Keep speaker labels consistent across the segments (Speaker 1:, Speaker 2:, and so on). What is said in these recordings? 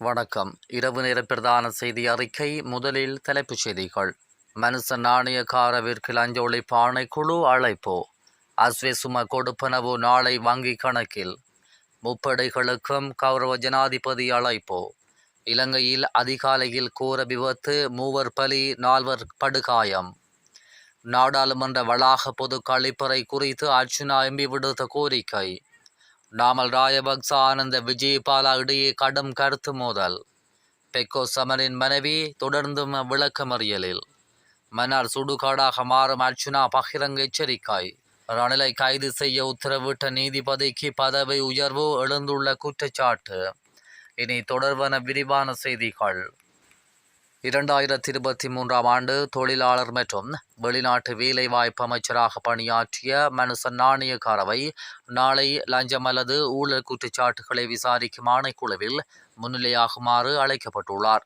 Speaker 1: வணக்கம். இரவு நேர பிரதான செய்தி அறிக்கை முதலில் தலைப்புச் செய்திகள். மனுஷ நாணயக்காரவிற்கு லஞ்ச ஒழிப்பாணை குழு அழைப்பு. அஸ்வே சும கொடுப்பனவு நாளை வங்கி கணக்கில். முப்படைகளுக்கும் கௌரவ ஜனாதிபதி அழைப்பு. இலங்கையில் அதிகாலையில் கூற விபத்து மூவர் பலி நால்வர் படுகாயம். நாடாளுமன்ற வளாக பொது கழிப்பறை குறித்து அர்ச்சுனா எம்பி விடுத்த கோரிக்கை. நாமல் ராயபக்ச ஆனந்த விஜயபாலா இடையே கடும் கருத்து மோதல். பெக்கோ சமரின் மனைவி தொடர்ந்தும் விளக்கமறியலில். மன்னார் சுடுகாடாக மாறும் அர்ச்சுனா பகிரங்க எச்சரிக்கை ரணிலை கைது செய்ய உத்தரவிட்ட நீதிபதிக்கு பதவி உயர்வு எழுந்துள்ள குற்றச்சாட்டு. இனி தொடர்பான விரிவான செய்திகள். இரண்டாயிரத்தி இருபத்தி மூன்றாம் ஆண்டு தொழிலாளர் மற்றும் வெளிநாட்டு வேலைவாய்ப்பு அமைச்சராக பணியாற்றிய மனுசன் நாணயக்காரவை நாளை லஞ்சம் அல்லது ஊழல் குற்றச்சாட்டுகளை விசாரிக்கும் ஆணைக்குழுவில் முன்னிலையாகுமாறு அழைக்கப்பட்டுள்ளார்.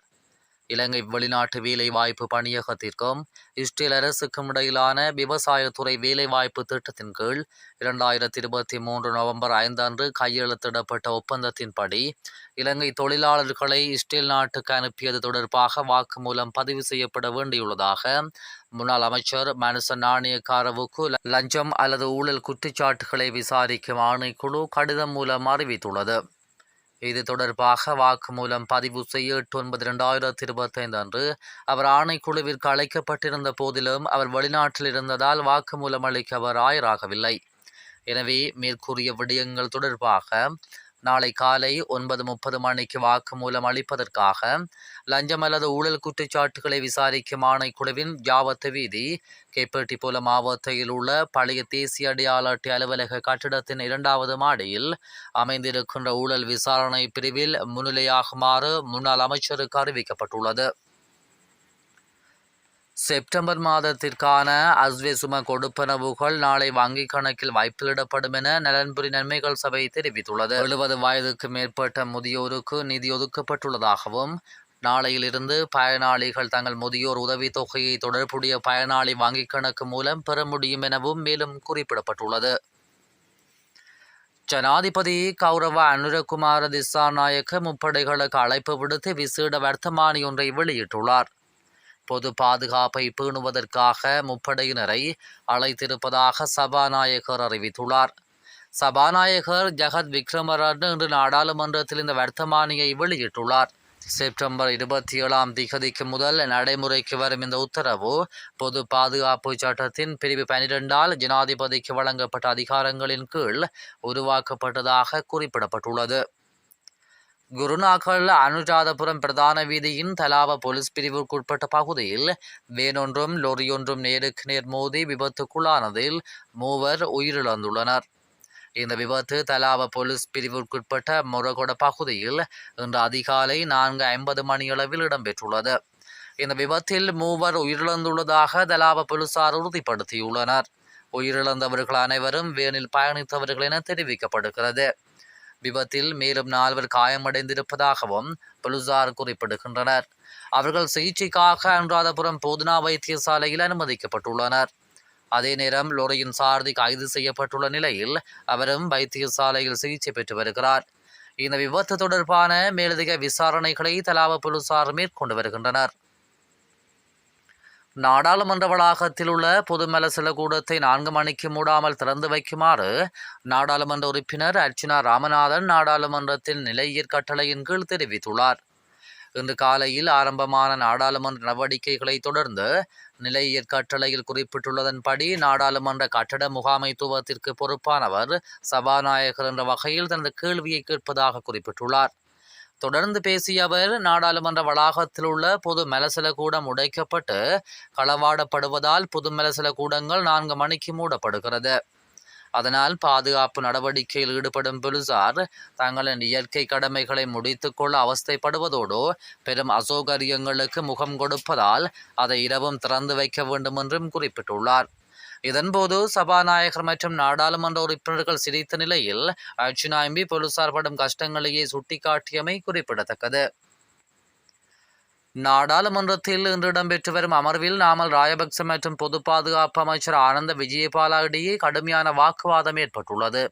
Speaker 1: இலங்கை வெளிநாட்டு வேலைவாய்ப்பு பணியகத்திற்கும் இஸ்ரேல் அரசுக்கும் இடையிலான விவசாயத்துறை வேலைவாய்ப்பு திட்டத்தின் கீழ் இரண்டாயிரத்தி இருபத்தி மூன்று நவம்பர் ஐந்து அன்று கையெழுத்திடப்பட்ட ஒப்பந்தத்தின்படி இலங்கை தொழிலாளர்களை இஸ்ரேல் நாட்டுக்கு அனுப்பியது தொடர்பாக வாக்குமூலம் பதிவு செய்யப்பட வேண்டியுள்ளதாக முன்னாள் அமைச்சர் மனுசன் நாணயக்காரவுக்கு லஞ்சம் அல்லது ஊழல் குற்றச்சாட்டுகளை விசாரிக்கும் ஆணைக்குழு கடிதம் மூலம் அறிவித்துள்ளது. இது தொடர்பாக வாக்குமூலம் பதிவு செய்ய எட்டு ஒன்பது இரண்டாயிரத்தி இருபத்தைந்து அன்று அவர் ஆணைக்குழுவிற்கு அழைக்கப்பட்டிருந்த போதிலும் அவர் வெளிநாட்டில் இருந்ததால் வாக்குமூலம் அளிக்க அவர் ஆயராகவில்லை. எனவே மேற்கூறிய விடயங்கள் தொடர்பாக நாளை காலை ஒன்பது முப்பது மணிக்கு வாக்குமூலம் அளிப்பதற்காக லஞ்சம் அல்லது ஊழல் குற்றச்சாட்டுகளை விசாரிக்கும் ஆணைக்குழுவின் யாவத்து வீதி கேப்பட்டிபுல மாவட்டத்தில் உள்ள பழைய தேசிய அடையாள அட்டை அலுவலக கட்டிடத்தின் இரண்டாவது மாடியில் அமைந்திருக்கின்ற ஊழல் விசாரணை பிரிவில் முன்னிலையாகுமாறு முன்னாள் அமைச்சருக்கு அறிவிக்கப்பட்டுள்ளது. செப்டம்பர் மாதத்திற்கான அஸ்வேசும கொடுப்பனவுகள் நாளை வங்கிக் கணக்கில் வைப்பிலிடப்படும் என நலன்புரி நன்மைகள் சபை தெரிவித்துள்ளது. எழுபது வயதுக்கு மேற்பட்ட முதியோருக்கு நிதி ஒதுக்கப்பட்டுள்ளதாகவும் நாளையிலிருந்து பயனாளிகள் தங்கள் முதியோர் உதவித் தொகையை தொடர்புடைய பயனாளி வங்கிக் கணக்கு மூலம் பெற முடியும் எனவும் மேலும் குறிப்பிடப்பட்டுள்ளது. ஜனாதிபதி கௌரவ அனுரகுமார திசாநாயக்க முப்படைகளுக்கு அழைப்பு விடுத்து விசேட வர்த்தமானி ஒன்றை வெளியிட்டுள்ளார். பொது பாதுகாப்பை பேணுவதற்காக முப்படையினரை அழைத்திருப்பதாக சபாநாயகர் அறிவித்துள்ளார். சபாநாயகர் ஜெகத் விக்ரமரன் இன்று நாடாளுமன்றத்தில் இந்த வர்த்தமானியை வெளியிட்டுள்ளார். செப்டம்பர் இருபத்தி ஏழாம் திகதிக்கு முதல் நடைமுறைக்கு வரும் இந்த உத்தரவு பொது பாதுகாப்பு சட்டத்தின் பிரிவு பனிரெண்டால் ஜனாதிபதிக்கு வழங்கப்பட்ட அதிகாரங்களின் கீழ் உருவாக்கப்பட்டதாக குறிப்பிடப்பட்டுள்ளது. குருநாகல் அனுராதபுரம் பிரதான வீதியின் தலாவ போலீஸ் பிரிவுக்குட்பட்ட பகுதியில் வேனொன்றும் லொரியொன்றும் நேருக்கு நேர் மோதி விபத்துக்குள்ளானதில் மூவர் உயிரிழந்துள்ளனர். இந்த விபத்து தலாவ போலீஸ் பிரிவிற்குட்பட்ட முரகொட பகுதியில் இன்று அதிகாலை நான்கு ஐம்பது மணியளவில் இடம்பெற்றுள்ளது. இந்த விபத்தில் மூவர் உயிரிழந்துள்ளதாக தலாவ போலீசார் உறுதிப்படுத்தியுள்ளனர். உயிரிழந்தவர்கள் அனைவரும் வேனில் பயணித்தவர்கள் என தெரிவிக்கப்படுகிறது. விபத்தில் மேலும் நால்வர் காயமடைந்திருப்பதாகவும் பொலிசார் குறிப்பிடுகின்றனர். அவர்கள் சிகிச்சைக்காக அனுராதபுரம் போதனா வைத்தியசாலையில் அனுமதிக்கப்பட்டுள்ளனர். அதே நேரம் லோரியின் சாரதி கைது செய்யப்பட்டுள்ள நிலையில் அவரும் வைத்தியசாலையில் சிகிச்சை பெற்று வருகிறார். இந்த விபத்து தொடர்பான மேலதிக விசாரணைகளை தலாவ போலீசார் மேற்கொண்டு வருகின்றனர். நாடாளுமன்ற வளாகத்தில் உள்ள பொதுமல சில கூடத்தை நான்கு மணிக்கு மூடாமல் திறந்து வைக்குமாறு நாடாளுமன்ற உறுப்பினர் அர்ச்சனா ராமநாதன் நாடாளுமன்றத்தில் நிலையியற் கட்டளையின் கீழ் தெரிவித்துள்ளார். இன்று காலையில் ஆரம்பமான நாடாளுமன்ற நடவடிக்கைகளை தொடர்ந்து நிலையியற் கட்டளையில் குறிப்பிட்டுள்ளதன்படி நாடாளுமன்ற கட்டட முகாமைத்துவத்திற்கு பொறுப்பானவர் சபாநாயகர் என்ற வகையில் தனது கேள்வியை கேட்பதாக குறிப்பிட்டுள்ளார். தொடர்ந்து பேசிய அவர் நாடாளுமன்ற வளாகத்தில் உள்ள பொது மலசல கூடம் உடைக்கப்பட்டு களவாடப்படுவதால் பொது மலசல கூடங்கள் நான்கு மணிக்கு மூடப்படுகிறது. அதனால் பாதுகாப்பு நடவடிக்கையில் ஈடுபடும் போலீசார் தங்களின் இயற்கை கடமைகளை முடித்துக்கொள்ள அவஸ்தைப்படுவதோடு பெரும் அசௌகரியங்களுக்கு முகம் கொடுப்பதால் அதை இரவும் திறந்து வைக்க வேண்டும் என்றும் குறிப்பிட்டுள்ளார். இதன்போது சபாநாயகர் மற்றும் நாடாளுமன்ற உறுப்பினர்கள் சிரித்த நிலையில் அர்ஜுனா எம்பி போலீசார் படும் கஷ்டங்களையே சுட்டிக்காட்டியமை குறிப்பிடத்தக்கது. நாடாளுமன்றத்தில் இன்று இடம்பெற்று வரும் அமர்வில் நாமல் ராயபக்ச மற்றும் பொது பாதுகாப்பு அமைச்சர் ஆனந்த விஜயபாலா இடையே கடுமையான வாக்குவாதம் ஏற்பட்டுள்ளது.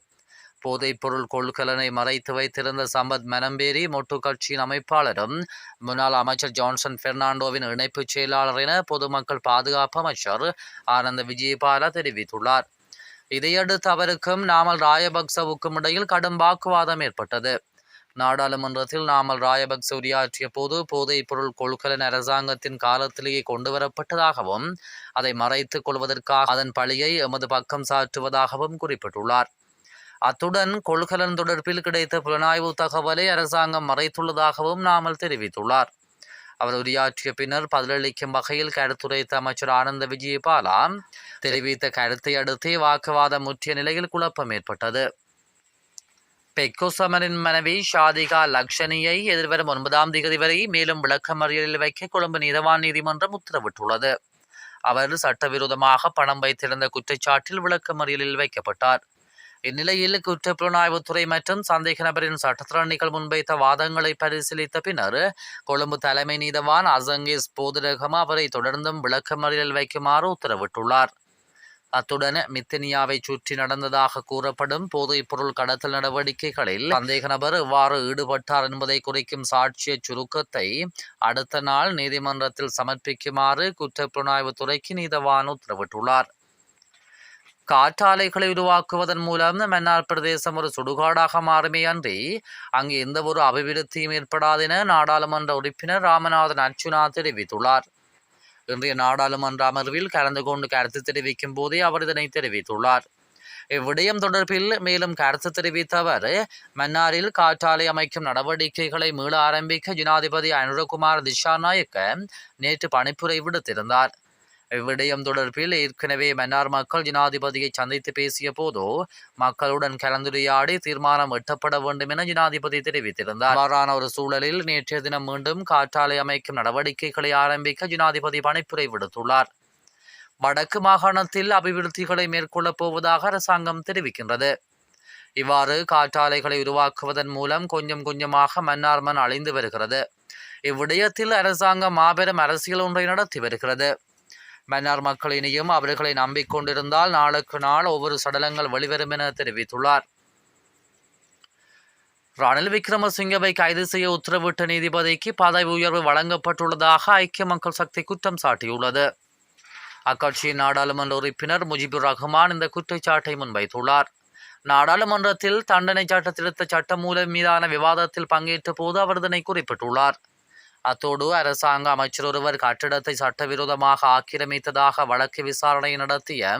Speaker 1: போதைப்பொருள் கொள்கலனை மறைத்து வைத்திருந்த சம்பத் மனம்பேரி மொட்டு கட்சியின் அமைப்பாளரும் முன்னாள் அமைச்சர் ஜான்சன் பெர்னாண்டோவின் இணைப்புச் செயலாளர் என பொதுமக்கள் பாதுகாப்பு அமைச்சர் ஆனந்த விஜயபால தெரிவித்துள்ளார். இதையடுத்து அவருக்கும் நாமல் ராயபக்சவுக்கும் இடையில் கடும் வாக்குவாதம் ஏற்பட்டது. நாடாளுமன்றத்தில் நாமல் ராயபக்ச உரையாற்றிய போது போதைப் பொருள் கொள்கலன் அரசாங்கத்தின் காலத்திலேயே கொண்டுவரப்பட்டதாகவும் அதை மறைத்துக் கொள்வதற்காக அதன் பழியை எமது பக்கம் சாற்றுவதாகவும் குறிப்பிட்டுள்ளார். அத்துடன் கொள்கலன் தொடர்பில் கிடைத்த புலனாய்வு தகவலை அரசாங்கம் மறைத்துள்ளதாகவும் நாமல் தெரிவித்துள்ளார். அவர் உரையாற்றிய பின்னர் பதிலளிக்கும் வகையில் கருத்துரைத்த அமைச்சர் ஆனந்த விஜயபாலா தெரிவித்த கருத்தை அடுத்தே வாக்குவாதம் முற்றிய நிலையில் குழப்பம் ஏற்பட்டது. பெக்கோசமரின் மனைவி ஷாதிகா லக்ஷனியை எதிர்வரும் ஒன்பதாம் தேதி வரை மேலும் விளக்கமறியலில் வைக்க கொழும்பு நீதவான் நீதிமன்றம் உத்தரவிட்டுள்ளது. அவர் சட்டவிரோதமாக பணம் வைத்திருந்த குற்றச்சாட்டில் விளக்கமறியலில் வைக்கப்பட்டார். இந்நிலையில் குற்றப்புலனாய்வுத்துறை மற்றும் சந்தேக நபரின் சட்டத்திறனிகள் முன்வைத்த வாதங்களை பரிசீலித்த பின்னர் கொழும்பு தலைமை நீதவான் அசங்கேஸ் போதுரகம அவரை தொடர்ந்தும் விளக்கமறியல் வைக்குமாறு உத்தரவிட்டுள்ளார். அத்துடன் மித்தனியாவை சுற்றி நடந்ததாக கூறப்படும் போதைப் பொருள் கடத்தல் நடவடிக்கைகளில் சந்தேக நபர் எவ்வாறு ஈடுபட்டார் என்பதை குறிக்கும் சாட்சிய சுருக்கத்தை அடுத்த நாள் நீதிமன்றத்தில் சமர்ப்பிக்குமாறு குற்றப்புலனாய்வுத்துறைக்கு நீதவான் உத்தரவிட்டுள்ளார். காற்றாலைகளை உருவாக்குவதன் மூலம் மன்னார் பிரதேசம் ஒரு சுடுகாடாக மாறுமே அன்றி அங்கு எந்த ஒரு அபிவிருத்தியும் ஏற்படாது என நாடாளுமன்ற உறுப்பினர் ராமநாதன் அர்ச்சுனா தெரிவித்துள்ளார். இன்றைய நாடாளுமன்ற அமர்வில் கலந்து கொண்டு கருத்து தெரிவிக்கும் போதே அவர் இதனை தெரிவித்துள்ளார். இவ்விடயம் தொடர்பில் மேலும் கருத்து தெரிவித்த அவர் மன்னாரில் காற்றாலை அமைக்கும் நடவடிக்கைகளை மீள ஆரம்பிக்க ஜனாதிபதி அனுரகுமார் திஷாநாயக்க நேற்று பணிப்புரை விடுத்திருந்தார். இவ்விடயம் தொடர்பில் ஏற்கனவே மன்னார் மக்கள் ஜனாதிபதியை சந்தித்து பேசிய போதோ மக்களுடன் கலந்துரையாடி தீர்மானம் எட்டப்பட வேண்டும் என ஜனாதிபதி தெரிவித்திருந்தார். அவ்வாறான ஒரு சூழலில் நேற்றைய தினம் மீண்டும் காற்றாலை அமைக்கும் நடவடிக்கைகளை ஆரம்பிக்க ஜனாதிபதி பணிப்புரை விடுத்துள்ளார். வடக்கு மாகாணத்தில் அபிவிருத்திகளை மேற்கொள்ளப் போவதாக அரசாங்கம் தெரிவிக்கின்றது. இவ்வாறு காற்றாலைகளை உருவாக்குவதன் மூலம் கொஞ்சம் கொஞ்சமாக மன்னார் மண் அழிந்து வருகிறது. இவ்விடயத்தில் அரசாங்கம் மாபெரும் அரசியல் ஒன்றை நடத்தி வருகிறது. மன்னார் மக்களினையும் அவர்களை நம்பிக்கொண்டிருந்தால் நாளுக்கு நாள் ஒவ்வொரு சடலங்கள் வெளிவரும் என தெரிவித்துள்ளார். ரணில் விக்ரமசிங்கவை கைது செய்ய உத்தரவிட்ட நீதிபதிக்கு பதவி உயர்வு வழங்கப்பட்டுள்ளதாக ஐக்கிய மக்கள் சக்தி குற்றம் சாட்டியுள்ளது. அக்கட்சியின் நாடாளுமன்ற உறுப்பினர் முஜிபுர் ரஹ்மான் இந்த குற்றச்சாட்டை முன்வைத்துள்ளார். நாடாளுமன்றத்தில் தண்டனை சட்ட திருத்த சட்டம் மூலம் மீதான விவாதத்தில் பங்கேற்ற போது அவர் இதனை குறிப்பிட்டுள்ளார். அத்தோடு அரசாங்க அமைச்சர் ஒருவர் கட்டிடத்தை சட்டவிரோதமாக ஆக்கிரமித்ததாக வழக்கு விசாரணை நடத்திய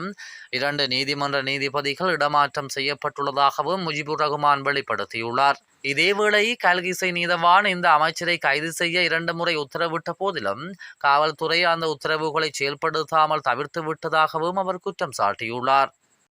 Speaker 1: இரண்டு நீதிமன்ற நீதிபதிகள் இடமாற்றம் செய்யப்பட்டுள்ளதாகவும் முஜிபுர் ரகுமான் வெளிப்படுத்தியுள்ளார். இதேவேளை கல்கிசை நீதவான் இந்த அமைச்சரை கைது செய்ய இரண்டு முறை உத்தரவிட்ட போதிலும் காவல்துறை அந்த உத்தரவுகளை செயல்படுத்தாமல் தவிர்த்து விட்டதாகவும் அவர் குற்றம் சாட்டியுள்ளார்.